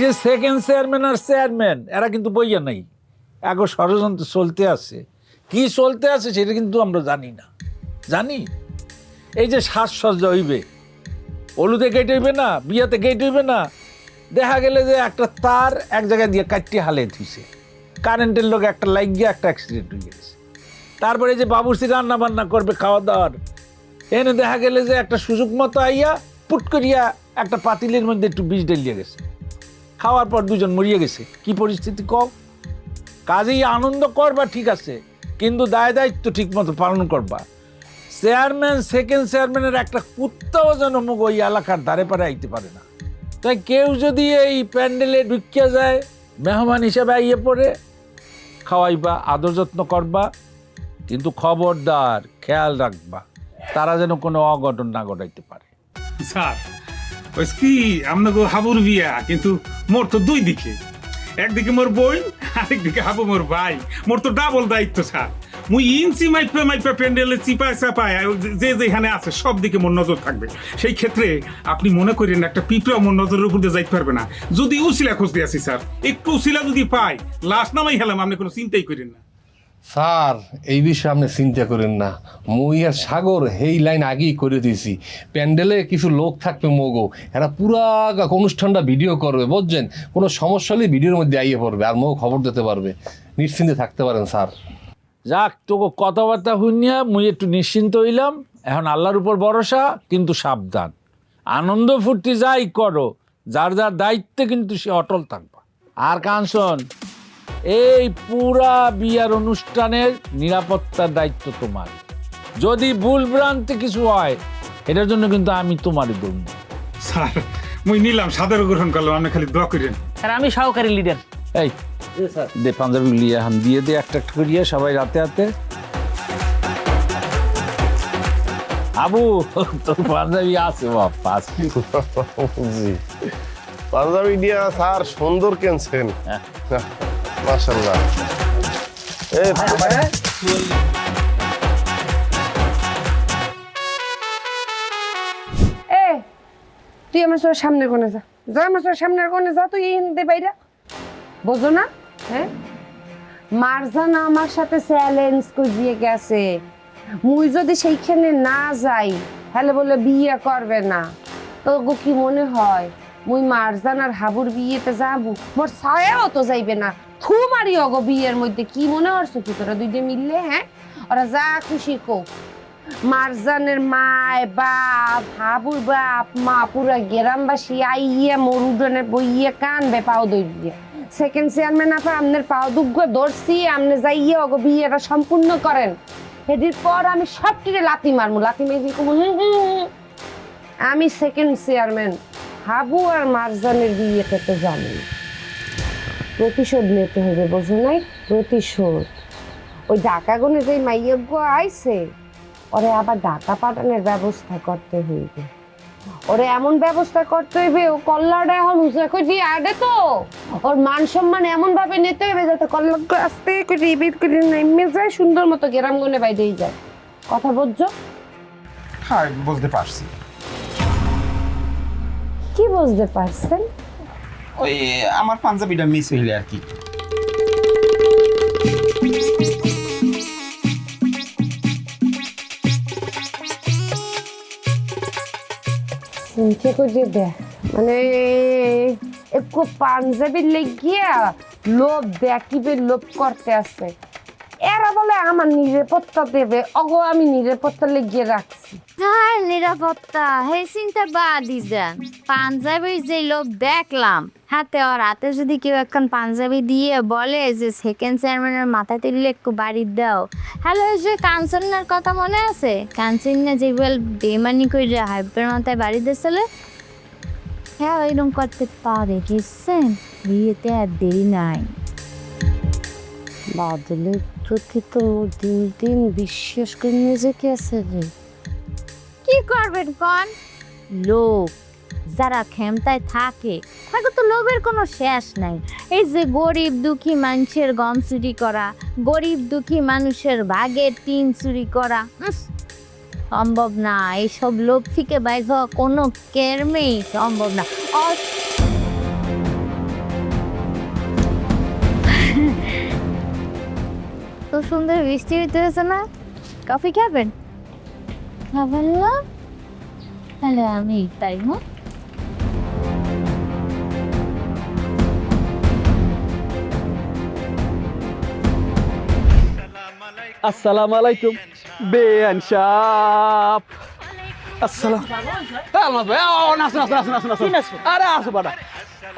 যে second chairman আর chairman এরা কিন্তু বইয়া নাই। এখন ষড়যন্ত্র চলতে আছে। কি চলতে আছে সেটা কিন্তু আমরা জানি না। জানি? এই যে সাজসজ্জা হইবে। হলুদে গেট হইবে না, বিয়াতে গেট হইবে না। দেখা গেলে যে একটা তার এক জায়গায় দিয়ে কাটটি হালে থুইছে। কারেন্টের লোক একটা লাইক গিয়ে একটা অ্যাক্সিডেন্ট হয়ে গেছে। তারপরে এই যে বাবুর্চি রান্না বান্না করবে খাওয়া দাওয়ার এনে দেখা গেলে যে একটা সুযোগ মতো আইয়া পুট করিয়া একটা পাতিলের মধ্যে একটু বীজ ঢেলিয়ে গেছে। খাওয়ার পর দুজন মরিয়ে গেছে। কি পরিস্থিতি কম কাজেই আনন্দ করবা ঠিক আছে, কিন্তু দায় দায়িত্ব ঠিক মতো পালন করবা। চেয়ারম্যান সেকেন্ড চেয়ারম্যানের একটা কুত্তাও যেন মুখ ওই এলাকার ধারে পারে আইতে পারে না। তাই কেউ যদি এই প্যান্ডেলে ঢুকিয়া যায়, মেহমান হিসেবে আইয়ে পড়ে, খাওয়াইবা, আদর যত্ন করবা, কিন্তু খবরদার খেয়াল রাখবা, তারা যেন কোনো অঘটন না ঘটাইতে পারে। স্যার ওই কি আপনাকে হাবুর বিয়া, কিন্তু মোর তো দুই দিকে। একদিকে মোর বই আরেকদিকে হাবু মোর ভাই। মোর তো ডাবল দায়িত্ব, স্যার। মুই ইঞ্চি মাইপে মাইপে প্যান্ডেলে চিপায় চাপায় যে যেখানে আছে, সব দিকে মোর নজর থাকবে। সেই ক্ষেত্রে আপনি মনে করেন একটা পিঁপড়া মোর নজরের উপর দিয়ে যাইতে পারবে না। যদি উসিলা খুঁজতে আসি স্যার, একটু উসিলা যদি পাই, লাশ নামাই হেলাম, আপনি কোনো চিন্তাই করেন না। স্যার, এই বিষয়ে আপনি চিন্তা করেন না। মুই আর সাগর এই লাইন আগেই করে দিয়েছি। প্যান্ডেলে কিছু লোক থাকবে মগো। এরা পুরা অনুষ্ঠানটা ভিডিও করবে, বুঝছেন? কোনো সমস্যা হলে ভিডিওর মধ্যে আইয়ে পড়বে আর মৌ খবর দিতে পারবে। নিশ্চিন্তে থাকতে পারেন, স্যার। যাক তোকে কথাবার্তা শুনিয়া মুই একটু নিশ্চিন্ত হইলাম। এখন আল্লাহর উপর ভরসা, কিন্তু সাবধান। আনন্দ ফুর্তি যাই করো, যার যার দায়িত্বে কিন্তু সে অটল থাকবা। আর কাঞ্চন এই পুরা বিয়ার অনুষ্ঠানের নিরাপত্তার দায়িত্ব তোমার। যদি ভুল ভ্রান্তি কিছু হয় এটার জন্য কিন্তু আমি তোমারই বলব স্যার মুই নিলাম সাদর গ্রহণ করলাম আপনি খালি দোয়া করেন। স্যার আমি সহকারী লিডার এই দে পাঞ্জাবি লিয়ে এখন দিয়ে দে একটা একটা করিয়ে সবাই রাতে রাতে আবু তোর পাঞ্জাবি আছে বাপ আছে। পাঞ্জাবি দিয়া স্যার সুন্দর কেনছেন। মাশাল্লাহ এ এ, তুই আমার সামনের কোণে যা। যা আমার সামনের কোণে যা, তুই এই হিন্দে বাইরা। বোঝো না হ্যাঁ? মারজানা আমার সাথে চ্যালেঞ্জ করিয়ে গেছে। মুই যদি সেইখানে না যাই, তাহলে বলে বিয়ে করবে না। তো গো কি মনে হয়? মুই মারজানার হাবুর বিয়েতে যাব, মোর ছায়াও তো যাইবে না। থু মারি অগো বিয়ের মধ্যে, কি মনে হচ্ছে কি তোরা দুইটা মিললে হ্যাঁ? ওরা যা খুশি কোক। মারজানের মায়, বাপ, হাবুর বাপ, মা, পুরা গ্রামবাসী আইয়া মরুডনে বইয়ে কানবে পাও দইয়ে সেকেন্ড চেয়ারম্যান আপা আমনের পাও দুগ্গ ধরছি, আমনে যাইয়ে অগো বিয়েটা সম্পূর্ণ করেন। এটির পর আমি সবটিরে লাতি মারমু লাতি মেরে দিয়ে। আমি সেকেন্ড চেয়ারম্যান হাবু আর মারজানের বিয়ে তো জানি প্রতিশোধ নিতে হবে বোঝো নাই? প্রতিশোধ। ওই ঢাকা গুনে যে মাইয়জ্ঞ আইছে ওরে আবার ডাকা পাঠানোর ব্যবস্থা করতে হইবে। ওরে এমন ব্যবস্থা করতে হইবে ও কল্লাটা এখন করে দিয়ে আডে তো। ওর মান সম্মান এমন ভাবে নিতে হবে যাতে কল্লা আস্তে করে বের করে নেমে যায় সুন্দর মতো গ্রাম গুনে বাইরেই যায়। কথা বুঝছ হ্যাঁ বুঝতে পারছি। কি বুঝতে পারছেন? ওই আমার পাঞ্জাবিটা মিস হইলে আর কি। করে দে মানে একটু পাঞ্জাবি লেগিয়া লোভ দেখিবে লোভ করতে আছে। এরা বলে আমার নিরাপত্তা দেবে। অগো আমি নিরাপত্তা লেগিয়ে রাখছি। আর নিরাপত্তা হে চিন্তা বাদই দেন পাঞ্জাবির যে লোক দেখলাম হাতে ওর হাতে যদি কেউ এখন পাঞ্জাবি দিয়ে বলে যে সেকেন্ড চেয়ারম্যানের মাথা তুললে একটু বাড়ি দাও। হ্যালো যে কাঞ্চনার কথা মনে আছে? কাঞ্চনা যে বল বেমানি করে হাইপের মাথায় বাড়ি দিয়েছিল? হ্যাঁ ওইরকম করতে পারে বুঝছেন বিয়েতে আর দেরি নাই। বাদলের প্রতি তো দিন দিন বিশ্বাস করে নিজেকে আছে কি করবেন কন? লোক যারা ক্ষমতায় থাকে, তাকে তো লোভের কোনো শেষ নাই। এই যে গরিব দুঃখী মানুষের গম চুরি করা, গরিব দুঃখী মানুষের বাঘের টিন চুরি করা সম্ভব না। এইসব লোভ থেকে বাইর হওয়া কোনো কেরমেই সম্ভব না। তো সুন্দর বৃষ্টি হইতে হয়েছে না? কফি খাবেন? খাবেন না? তাহলে আমি তাই হ্যাঁ? আসসালামু আলাইকুম। বেআন সাপ আসসালাম আরে আসো বাড়া।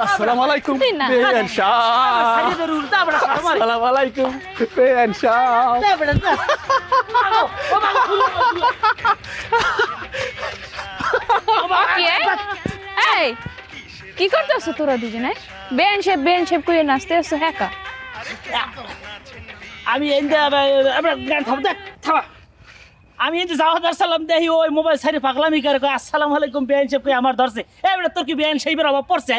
আসসালামু আলাইকুম। না। বেআন সাপ আসসালামু আলাইকুম। বেআন সাপ কি করতেছ তোরা দুজনে? শেপ বেন শেপ করে নাচতে আসছো হ্যাঁ আমি এনতে আমরা গান থাম দেখ থামা। আমি এনতে যাওয়া সালাম দেখি ওই মোবাইল সারি পাগলামি করে কয় আসসালামু আলাইকুম বেআইন সাহেব কই আমার ধরছে। এ বেটা তোর কি বেআইন সাহেবের অভাব পড়ছে?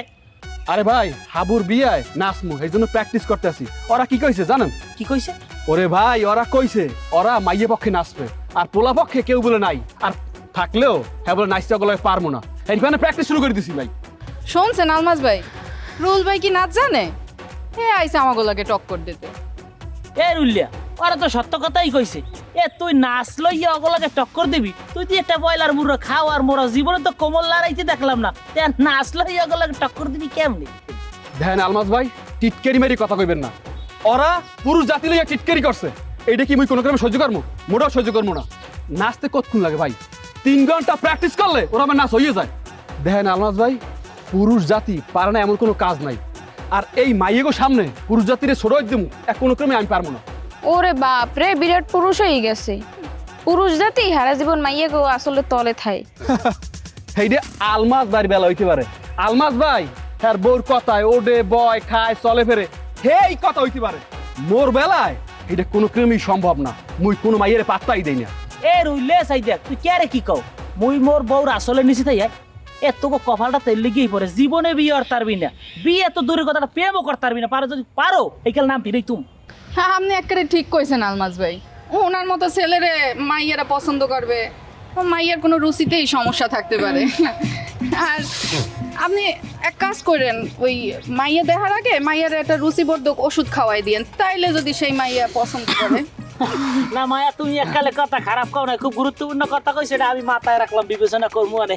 আরে ভাই হাবুর বিয়ায় নাচমু এই জন্য প্র্যাকটিস করতে আসি। ওরা কি কইছে জানেন? কি কইছে? ওরে ভাই ওরা কইছে ওরা মাইয়ে পক্ষে নাচবে আর পোলা পক্ষে কেউ বলে নাই আর থাকলেও হ্যাঁ বলে নাচতে গলায় পারব না। এইখানে প্র্যাকটিস শুরু করে দিছি ভাই। শুনছেন আলমাস ভাই? রুল ভাই কি নাচ জানে? হে আইসা আমাগুলোকে টক্কর দিতে। এ রুলিয়া ওরা তো সত্য কথাই কইছে। এ, তুই নাচ লইয়া অগলাকে টক্কর দিবি। তুই তুই একটা বয়লার মুড়ো খাও আর মোরা জীবনে তো কোমল লড়াইতে দেখলাম না। তে, নাচ লইয়া অগলাকে টক্কর দিবি কেমনি? ধ্যান আলমাস ভাই, টিটকেরি মেরি কথা কইবেন না। ওরা পুরুষ জাতি লইয়া টিটকেরি করছে। এইটা কি মুই কোনো ক্রমে সহ্য করব মোটাও সহ্য করব না। নাচতে কতক্ষণ লাগে ভাই? তিন ঘণ্টা প্র্যাকটিস করলে ওরা আমার নাচ হইয়ে যায়। দেখেন আলমাস ভাই, পুরুষ জাতি পারে না এমন কোনো কাজ নাই। আর এই মাইয়েগো সামনে পুরুষ জাতির ছোট একদম এক কোনো ক্রমে আমি পারব না। ওরে বাপ রে বিরাট পুরুষ হয়ে গেছে। পুরুষ জাতি হারা জীবন মাইয়া গো আসলে তলে থাই। সেইটা আলমাস ভাইয়ের বেলা হইতে পারে। আলমাস ভাই হ্যাঁ বউর কথায় ওডে বয় খায় চলে ফেরে হেই কথা হইতে পারে। মোর বেলায় এটা কোনো ক্রমেই সম্ভব না মুই কোনো মাইয়ের পাত্তাই দেই না। এ রুইলে চাই দেখ তুই কে কি কও? মুই মোর বউর আসলে নিছি তাই এ তোকে কপালটা তেল লেগেই পড়ে। জীবনে বিয়ে আর তারবি না। বিয়ে তো দূরের কথাটা প্রেমও করতে পারবি না। পারো যদি পারো এইকাল নাম ফিরেই তুম? হ্যাঁ আপনি একেবারে ঠিক কইছেন আলমাস ভাই। ওনার মতো ছেলেরে মাইয়ারা পছন্দ করবে। মাইয়ার কোনো রুচিতেই সমস্যা থাকতে পারে। আর আপনি এক কাজ করেন, ওই মাইয়া দেখার আগে মাইয়ার একটা রুচিবর্ধক ওষুধ খাওয়াই দিয়েন। তাইলে যদি সেই মাইয়া পছন্দ করে। না মায়া তুমি এককালে কথা খারাপ কও না খুব গুরুত্বপূর্ণ কথা কই সেটা আমি মাথায় রাখলাম বিবেচনা করব মানে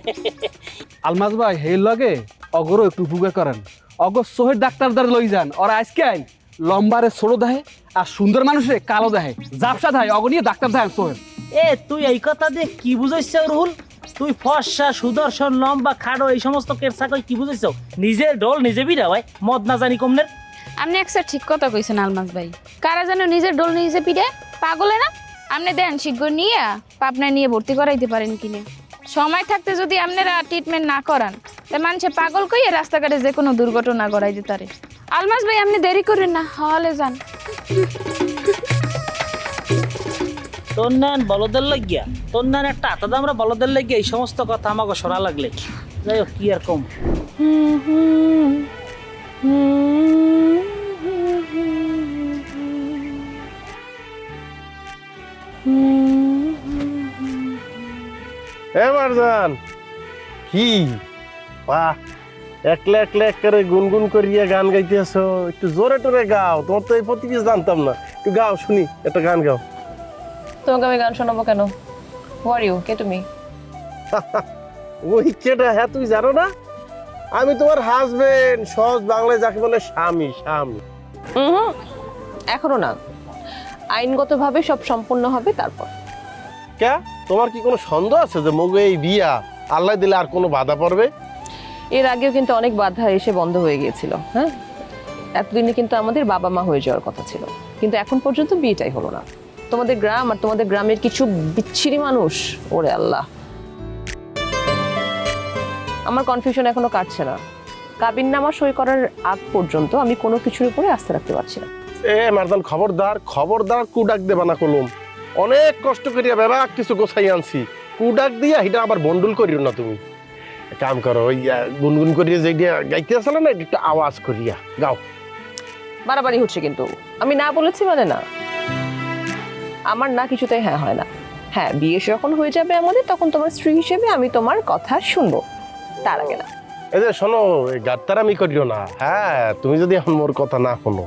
আলমাস ভাই হেই লগে অগরও একটু উপকার করেন। অগর সোহের ডাক্তার দ্বারা লই যান ওরা আজকে আইন লম্বারে ছোট দেহে আর সুন্দর মানুষে কালো দেহে। জাপসা দেয় অগ নিয়ে ডাক্তার দেয় সোহের। এ তুই এই কথা দিয়ে কি বুঝাইছ রুহুল? তুই ফর্সা সুদর্শন লম্বা খাড়ো এই সমস্ত কেরসা কই কি বুঝাইছ? নিজের ডোল নিজে বিরা ভাই মদ না জানি কমনের আপনি একটা ঠিক কথা কইছেন আলমাস ভাই। কারা যেন নিজের ডোল নিজে পিড়ে পাগলে না? আপনি দেন শীঘ্র নিয়ে পাবনায় নিয়ে ভর্তি করাইতে পারেন কিনে। সময় থাকতে যদি আপনারা ট্রিটমেন্ট না করান তা মানুষে পাগল কইয়ে রাস্তাঘাটে যে কোনো দুর্ঘটনা দিতে পারে। আলমাস ভাই আপনি দেরি করেন না হলে যান। তোর নেন বলদের লাগিয়া তোর নেন একটা আতাদা আমরা বলদের লাগিয়া এই সমস্ত কথা আমাকে শোনা লাগলে। যাই হোক কি আর কম। এ মারজান কি? বাহ একলা একলা একবারে গুনগুন করিয়া গান গাইতেছো। একটু জোরে টোরে গাও তোমার তো এই প্রতি কিছু জানতাম না। একটু গাও শুনি একটা গান গাও। তোমাকে আমি গান শোনাবো কেন? ইউ কে তুমি? ওই কেটা হ্যাঁ তুই জানো না? আমি তোমার হাজবেন্ড সহজ বাংলায় যাকে বলে স্বামী স্বামী। এখনও না। আইনগতভাবে সব সম্পূর্ণ হবে তারপর। কে? তোমার কি কোনো সন্দেহ আছে যে মগু এই বিয়া আল্লাহ দিলে আর কোনো বাধা পড়বে? এর আগেও কিন্তু অনেক বাধা এসে বন্ধ হয়ে গিয়েছিল হ্যাঁ? এতদিনে কিন্তু আমাদের বাবা মা হয়ে যাওয়ার কথা ছিল। কিন্তু এখন পর্যন্ত বিয়েটাই হলো না। তোমাদের গ্রাম আর তোমাদের গ্রামের কিছু বিচ্ছিরি মানুষ ওরে আল্লাহ। আমার কনফিউশন এখনও কাটছে না। কাবিন নামা সই করার আগ পর্যন্ত আমি কোনো কিছুর উপরে আস্থা রাখতে পারছি না। এ মারদান খবরদার খবরদার কুডাক দেবা না কলম। অনেক কষ্ট করিয়া বেবা কিছু গোছাই আনছি। কুডাক দিয়া হিটা আবার বন্ডুল করিও না তুমি। কাম করো ওই গুনগুন করিয়া যে দিয়া গাইতে আসলে না একটু আওয়াজ করিয়া গাও বাড়াবাড়ি হচ্ছে কিন্তু। আমি না বলেছি মানে না। আমার না কিছুতেই হ্যাঁ হয় না। হ্যাঁ বিয়ে যখন হয়ে যাবে আমাদের তখন তোমার স্ত্রী হিসেবে আমি তোমার কথা শুনব। তার আগে না। এই যে শোনো গাত্তারামি করিও না। হ্যাঁ তুমি যদি এখন মোর কথা না শোনো।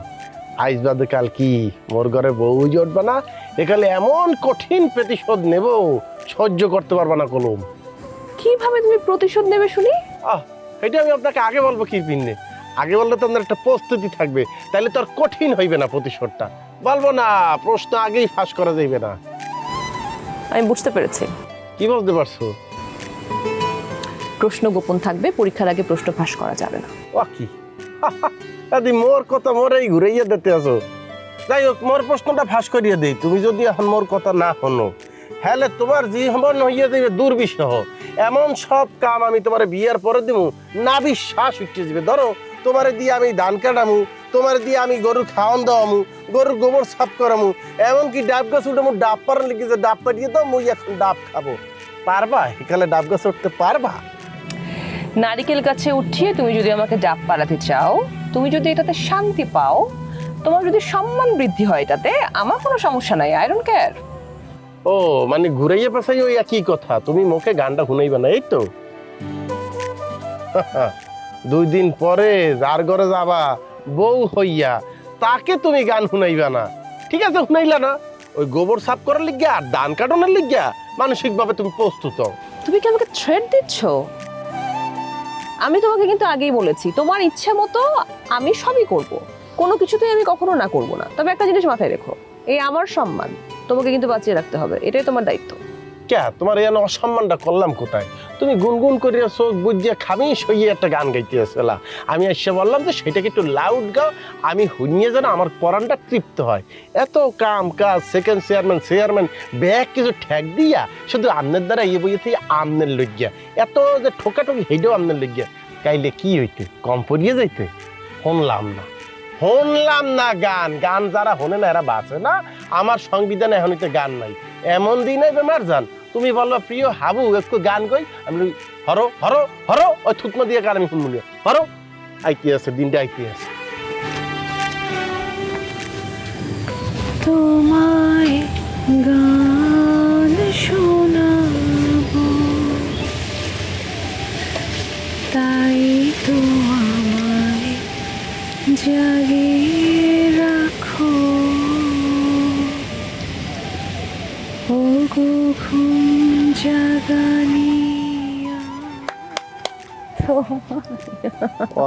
আইস বাদে কাল কি? মোর ঘরে বউ জটবে না এখানে এমন কঠিন প্রতিশোধ নেব সহ্য করতে পারবা না কলম কীভাবে তুমি প্রতিশোধ নেবে শুনি? আহ এটা আমি আপনাকে আগে বলব কি পিন্নে। আগে বললে তো আপনার একটা প্রস্তুতি থাকবে তাহলে তো আর কঠিন হইবে না প্রতিশোধটা। বলব না প্রশ্ন আগেই ফাঁস করা যাইবে না। আমি বুঝতে পেরেছি। কি বুঝতে পারছ? প্রশ্ন গোপন থাকবে পরীক্ষার আগে প্রশ্ন ফাঁস করা যাবে না। ও কি? দাদি মোর কথা মোরেই ঘুরাইয়া দিতে আছো। যাই হোক মোর প্রশ্নটা ফাঁস করিয়ে দেই। তুমি যদি এখন মোর কথা না শোনো হ্যালে তোমার জীবন হইয়া দেবে দুর্বিষহ এমন সব কাম আমি তোমার বিয়ের পরে দিব না বিশ্বাস উঠতে যাবে। ধরো তোমার দিয়ে আমি ধান কাটামু তোমার দিয়ে আমি গরুর খাওয়ান দেওয়ামু গরুর গোবর সাফ করামু এমনকি ডাব গাছ উঠে ডাব পাড়ার লিখে যে ডাব পাঠিয়ে দাও মুই এখন ডাব খাব। পারবা এখানে ডাব গাছ উঠতে পারবা নারিকেল গাছে উঠিয়ে তুমি যদি আমাকে ডাব পালাতে চাও তুমি যদি এটাতে শান্তি পাও তোমার যদি সম্মান বৃদ্ধি হয় এটাতে আমার কোনো সমস্যা নাই আই ডোন্ট কেয়ার ও মানে ঘুরাইয়া পেছাই ওই একই কথা তুমি মুখে গানটা শুনাইবে না এই তো দুই দিন পরে যার ঘরে যাবা বউ হইয়া তাকে তুমি গান শুনাইবা না। ঠিক আছে শুনাইলা না? ওই গোবর সাফ করার লিগিয়া আর ধান কাটনের লিগিয়া মানসিকভাবে তুমি প্রস্তুত তুমি কি আমাকে থ্রেড দিচ্ছ? আমি তোমাকে কিন্তু আগেই বলেছি, তোমার ইচ্ছে মতো আমি সবই করব। কোনো কিছুতেই আমি কখনো না করব না। তবে একটা জিনিস মাথায় রেখো, এই আমার সম্মান, তোমাকে কিন্তু বাঁচিয়ে রাখতে হবে, এটাই তোমার দায়িত্ব। কে তোমার এই অসম্মানটা করলাম কোথায়? তুমি গুনগুন করিয়া চোখ বুঝিয়া খামি সইয়ে একটা গান গাইতে আসলা আমি এসে বললাম যে, সেটাকে একটু লাউড গাও, আমি শুনিয়ে যেন আমার পরানটা তৃপ্ত হয়। এত কাম কাজ সেকেন্ড চেয়ারম্যান চেয়ারম্যান ব্যাগ কিছু ঠেক দিয়া, শুধু আমনের দ্বারা ইয়ে বইয়ে থেকে আমনের লজ্ঞা এত যে ঠোকাঠকি হেঁটেও আমনের লজ্ঞা কাইলে কি হইতে? কম পড়িয়ে যাইতে? শুনলাম না। শুনলাম না গান। গান যারা শোনে না, এরা বাঁচে না। আমার সংবিধানে এখন গান নাই। এমন দিনে বেমার যান তুমি বলো, প্রিয় হাবু, একটু গান কই? আমি হরো হরো হরো, ওই থুতমা দিয়ে গান আমি শুনব হরো, আইতে আছে, দিনটা আইতে আছে। তোমায় গান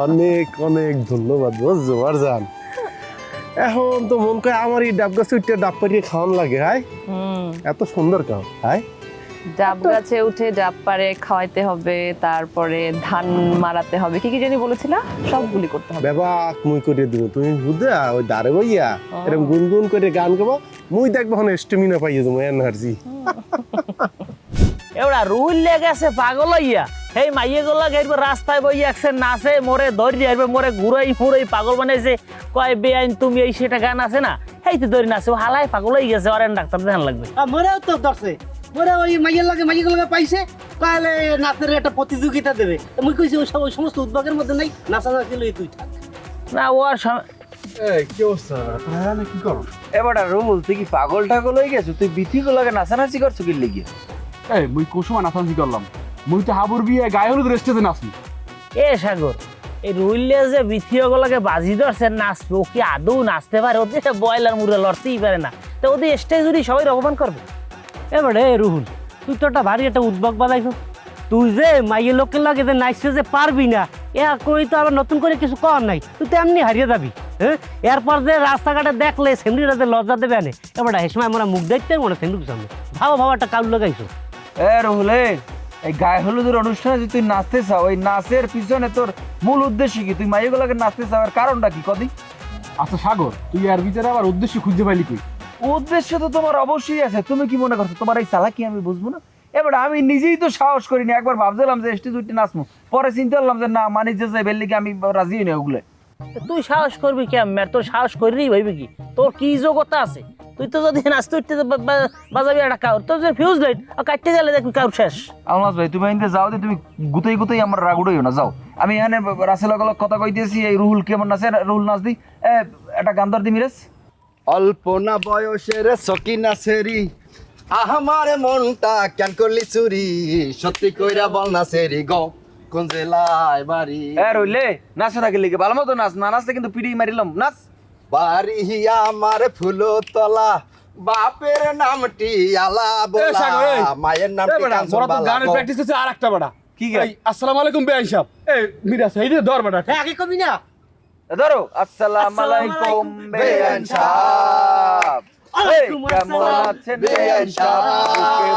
অনেক অনেক ধন্যবাদ বুঝছ মারজান এখন তো মন করে আমার এই ডাব গাছে উঠে ডাব পাড়িয়ে খাওয়ান লাগে হাই? এত সুন্দর কাম হাই? ডাব গাছে উঠে ডাব পারে খাওয়াইতে হবে তারপরে ধান মারাতে হবে। কি কি জানি বলেছিলা? সবগুলি করতে হবে। বেবাক মুই করে দিব তুমি বুঝা? ওই দাঁড়ে বইয়া এরকম গুনগুন করে গান গাবো মুই দেখব এখন স্টেমিনা পাইয়ে দেবো এনার্জি এবার রুল লেগেছে পাগল হইয়া সেই মাইয়ে গুলা গেরবে রাস্তায় বই একসে নাচে মোরে ধরি যাইবে মোরে ঘুরাই ফুরাই পাগল বানাইছে। কয় বেআইন তুমি এই সেটা গান আছে না? সেই তো ধরি নাচে হালাই পাগল হয়ে গেছে অরেন ডাক্তার দেখান লাগবে। মোরেও তো ধরছে। মোরে ওই মাইয়ের লাগে মাইয়ের লাগে পাইছে তাহলে নাচের একটা প্রতিযোগিতা দেবে। মুই কইছি ওই সব ওই সমস্ত উদ্যোগের মধ্যে নাই নাচা নাচি লই তুই না ও আর সম- এবার রুল তুই কি পাগল টাগল হয়ে গেছো? তুই বিথি গুলোকে নাচানাচি করছ কি লেগে? এই মুই কুসুমা নাচানাচি করলাম। মুই তো হাবুর বিয়ে গায়ে হলুদ রেস্টেতে নাচি এ সাগর এই রুইলে যে বিথিও গুলাকে বাজি ধরছে নাচবে ও কি আদৌ নাচতে পারে? ওদের বয়লার মুড়ে লড়তেই পারে না। তো ওদের স্টেজ জুড়ে সবাই অপমান করবে? এবারে রুহুল তুই তো একটা ভারী একটা উদ্যোগ বানাইছ। তুই যে মাইয়ের লোকের লাগে যে নাচতে যে পারবি না এ কই তো আবার নতুন করে কিছু কর নাই। তুই তো এমনি হারিয়ে যাবি হ্যাঁ? এরপর যে রাস্তাঘাটে দেখলে সেন্ডুরা যে লজ্জা দেবে আনে। এবার এই সময় আমরা মুখ দেখতে মনে সেন্ডুক সামনে ভালো ভালো একটা কাল লাগাইছো। এ রহুলে এই গায়ে হলুদের অনুষ্ঠানে যদি তুই নাচতে চাও ওই নাচের পিছনে তোর মূল উদ্দেশ্য কি? তুই মাইগুলোকে নাচতে চাও এর কারণটা কি? কদি আচ্ছা সাগর তুই আর বিচারে আবার উদ্দেশ্য খুঁজে পাইলি কই? উদ্দেশ্য তো তোমার অবশ্যই আছে। তুমি কি মনে করছ তোমার এই চালাকি আমি বুঝব না? এবার আমি নিজেই তো সাহস করিনি একবার ভাবছিলাম যে স্টেজ উঠে নাচবো। পরে চিন্তা করলাম যে না মানে যে যাই বেললিকে আমি রাজি হই না ওগুলো তুই সাহস করবি কি কেমন তোর সাহস করিনি ভাইবি কি? তোর কি যোগ্যতা আছে? তুই তো যদি নাচতে উঠতে বাজাবি একটা কাউর তোর যে ফিউজ লাইট কাটতে গেলে দেখবি কাউর শেষ। আলমাস ভাই তুমি এনতে যাও তুমি গুতেই গুতেই আমার রাগ উড়াইও না যাও। আমি এখানে রাসেল গলক কথা কইতেছি এই রুহুল কেমন নাচে রুহুল নাচ দি। এ, একটা গান ধর দি মিরাজ। অল্প না বয়সের সকিনা সেরি আমার মনটা কেন করলি চুরি? সত্যি কইরা বল না সেরি গ কোন জেলায় বাড়ি? এ রইলে নাচো না গেলে ভালো মতো নাচ। না নাচতে কিন্তু পিড়ি মারিলাম নাচ। বাড়ি আমার ফুলতলা বাপের নামটি আলা বলা মায়ের নামটি কাঞ্চন বালা গানের প্র্যাকটিস করছে আর একটা বেটা। কি গাই আসসালামু আলাইকুম বেআই সাহেব এই মিরাজ এই ধর হ্যাঁ আগে কবি না। ধরো আসসালাম আলাইকুম বেয়ান সাহেব কেমন আছেন? বুকে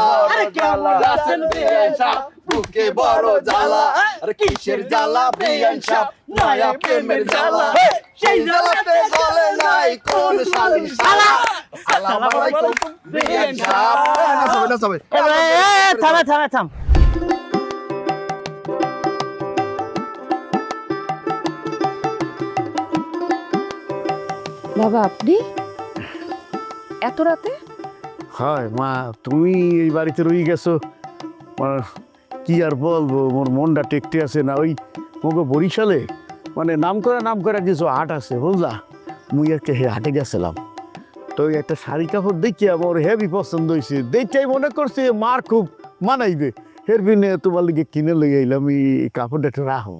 বড় জ্বালা। আছেন? বিয়ান সাহ, বুকে বড় জ্বালা। আর কিসের জ্বালা? বিয়ান সাহ, নয়া প্রেমের জ্বালা। সেই জ্বালাতে গলে নাই কোন শালীন শালা আসসালামু আলাইকুম। বিয়ান সাহ না সবাই না সবাই থামে থামে থাম। বাবা আপনি? এত রাতে? হয় মা তুমি এই বাড়িতে রয়ে গেছো। কি আর বলব মোর মনটা টেকতে আছে না ওই মোকে বরিশালে। মানে নাম করে নাম করে কিছু হাট আছে বুঝলা? মুই একটা হে হাটে গেছিলাম। তো ওই একটা শাড়ি কাপড় দেখি আমার হেভি পছন্দ হয়েছে দেখতেই মনে করছে মার খুব মানাইবে। হের বিনে তোমার লিগে কিনে লই আইলাম এই কাপড়টা একটু রাখো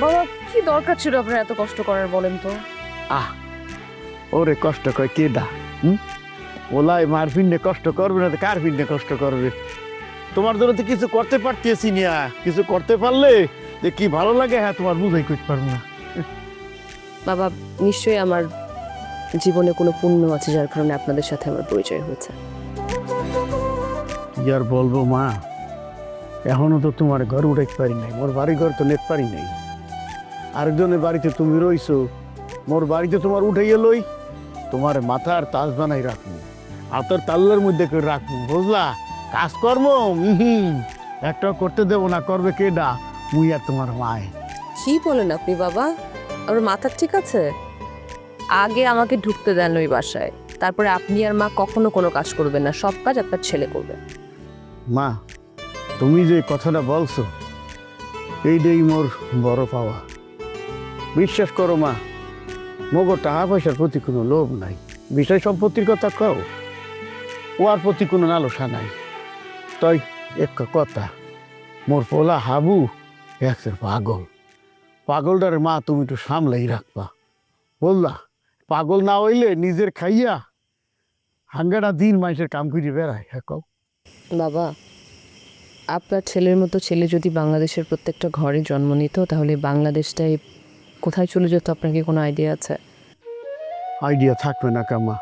বাবা কি দরকার ছিল আপনার এত কষ্ট করার বলেন তো? আহ ওরে কষ্ট কয় কে দা হুম? ওলাই মার ফিন্নে কষ্ট করবে না তো কার ফিন্নে কষ্ট করবে? তোমার জন্য তো কিছু করতে পারতেছি না কিছু করতে পারলে যে কি ভালো লাগে হ্যাঁ তোমার বুঝাই করতে পারব না। বাবা নিশ্চয়ই আমার জীবনে কোনো পুণ্য আছে যার কারণে আপনাদের সাথে আমার পরিচয় হয়েছে। কি আর বলব মা এখনও তো তোমার ঘর উঠাইতে পারি নাই মোর বাড়ি ঘর তো নেট পারি নাই। আরেকজনের বাড়িতে তুমি রইছো মোর বাড়িতে তোমার উঠাইয়া লই তোমার মাথার তাজ বানাই রাখব হাতের তাল্লার মধ্যে করে রাখব বুঝলা? কাজকর্ম একটা করতে দেবো না করবে কে ডা? মুই আর তোমার মায়। কি বলেন আপনি বাবা? আমার মাথা ঠিক আছে? আগে আমাকে ঢুকতে দেন ওই বাসায়। তারপরে আপনি আর মা কখনো কোনো কাজ করবেন না সব কাজ আপনার ছেলে করবে। মা তুমি যে কথাটা বলছো এইটাই মোর বড় পাওয়া। বিশ্বাস করো মা মগর টাকা পয়সার প্রতি কোনো লোভ নাই। বিষয় সম্পত্তির কথা কও। ওর প্রতি কোনো লালসা নাই। তাই একটা কথা, মোর পোলা হাবু একসের পাগল। পাগলটার মা তুমি একটু সামলাই রাখবা। বললা, পাগল না হইলে নিজের খাইয়া হাঙ্গাটা দিন মানুষের কাম করে বেড়ায় হ্যাঁ কও। বাবা, আপনার ছেলের মতো ছেলে যদি বাংলাদেশের প্রত্যেকটা ঘরে জন্ম নিত, তাহলে বাংলাদেশটাই কোথায় চলে যেত? আপনার কি কোনো আইডিয়া আছে? আইডিয়া থাকবে না কামা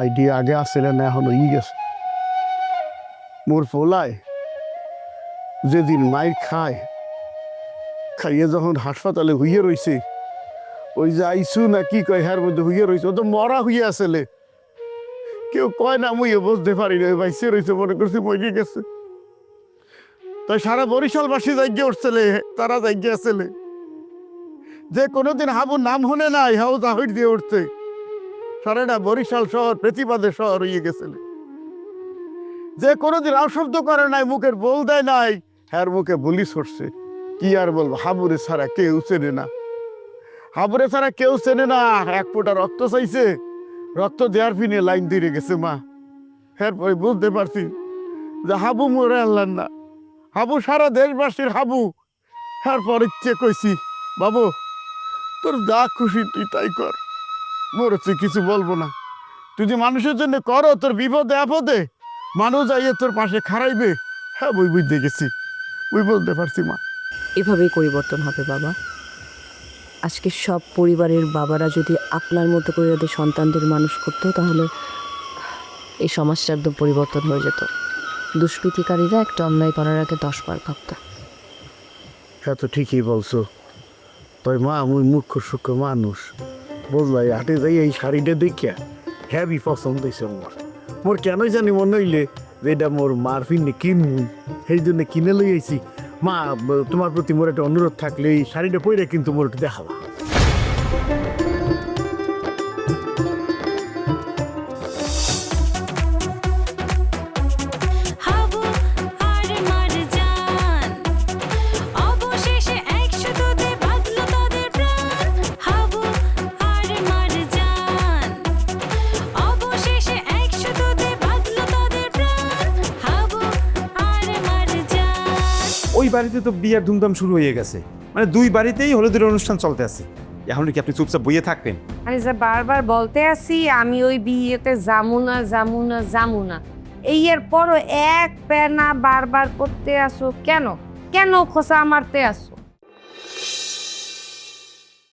আইডিয়া আগে আসলে না, এখন ই গেছে। মোর পোলায় যেদিন মায়ের খায়, খাইয়ে যখন হাসপাতালে হইয়ে রইছে, ওই যে আইসু না কি কয় হ্যার মধ্যে হইয়ে রইছে, ও তো মরা হইয়া আসলে কেউ কয় না মুই বুঝতে পারি না বাইসে রইছে, মনে করছি মরে গেছে। তাই সারা বরিশালবাসী জায়গা উঠছিলে তারা জায়গা আসলে যে কোনোদিন হাবুর নাম হনে নাই হাউ জাহির দিয়ে উঠছে। সারাটা বরিশাল শহর প্রতিবাদের শহর হয়ে গেছিল। যে কোনোদিন শব্দ করে নাই, মুখের বল দেয় নাই, হ্যার মুখে বলি সরছে কি আর বলব, হাবুরে ছাড়া কেউ চেনে না। হাবুরে ছাড়া কেউ চেনে না, এক ফোঁটা রক্ত চাইছে। রক্ত দেওয়ার ফিনে লাইন দিয়ে গেছে, মা। এরপরে বুঝতে পারছি যে হাবু মরে আনলেন না। হাবু সারা দেশবাসীর হাবু। এরপর ইচ্ছে কইছি? বাবু তোর যা খুশি তুই তাই কর। মোর হচ্ছে কিছু বলব না। তুই যে মানুষের জন্য করো তোর বিপদে আপদে মানুষ যাইয়ে তোর পাশে খারাইবে হ্যাঁ বই বুঝতে গেছি বুঝ বলতে পারছি মা। এভাবেই পরিবর্তন হবে বাবা। আজকে সব পরিবারের বাবারা যদি আপনার মতো করে ওদের সন্তানদের মানুষ করতো তাহলে এই সমাজটা একদম পরিবর্তন হয়ে যেত। দুষ্কৃতিকারীরা একটা অন্যায় করার আগে দশ বার ভাবতো হ্যাঁ তো ঠিকই বলছো। তাই মা মুই মুখ্য সূক্ষ্ম মানুষ। বুঝলাই, হাটে যাই এই শাড়িটা দেখিয়া হ্যাভি পছন্দ হয়েছে আমার। মোর কেন জানি মনে হইলে যে এটা মোর মার ফিনে কিনবো সেই জন্য কিনে লই আইছি। মা, তোমার প্রতি মোর একটা অনুরোধ থাকলে এই শাড়িটা পরে কিন্তু মোর একটু দেখাবা। বাড়িতে তো বিয়ের ধুমধাম শুরু হয়ে গেছে। মানে দুই বাড়িতেই হলুদের অনুষ্ঠান চলতে আছে। এখন কি আপনি চুপচাপ বইয়ে থাকবেন? আমি যে বারবার বলতে আছি, আমি ওই বিয়েতে যামু না যামু না যামু না। এই এর পরও এক পেনা বারবার করতে আসো। কেন? কেন খোসা মারতে আসো?